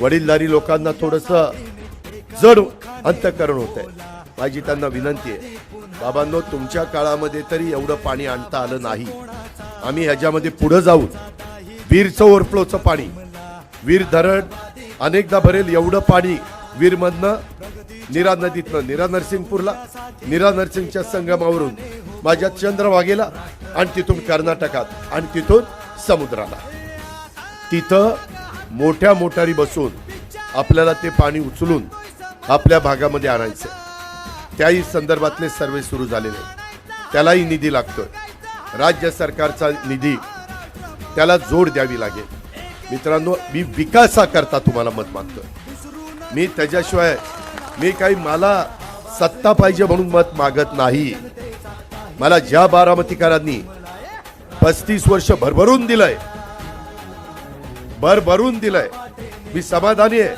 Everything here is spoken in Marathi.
वडीलधारी लोकांना थोडस जड अंतकरण होत आहे माझी त्यांना विनंती आहे. बाबांनो तुमच्या काळामध्ये तरी एवढं पाणी आणता आलं नाही. आम्ही ह्याच्यामध्ये पुढे जाऊन वीरचं ओव्हरफ्लोचं पाणी वीर धरण अनेकदा भरेल एवढं पाणी वीरमधनं निरा नदीतनं निरा नरसिंगपूरला निरा नरसिंगच्या संगमावरून माझ्या चंद्रभागेला आणि तिथून कर्नाटकात आणि तिथून समुद्राला. तिथं मोठ्या मोटारी बसून आपल्याला ते पाणी उचलून आपल्या भागामध्ये आणायचं. त्याही संदर्भातले सर्वे सुरू झालेले. त्यालाही निधी लागतोय. राज्य सरकारचा निधी त्याला जोड द्यावी लागेल. मित्रांनो मी विकासाकरता तुम्हाला मत मागतोय. मी त्याच्याशिवाय मी काही मला सत्ता पाहिजे म्हणून मत मागत नाही. मला ज्या बारामतीकारांनी पस्तीस वर्ष भरभरून दिलंय भरभरून दिलंय. मी समाधानी आहे.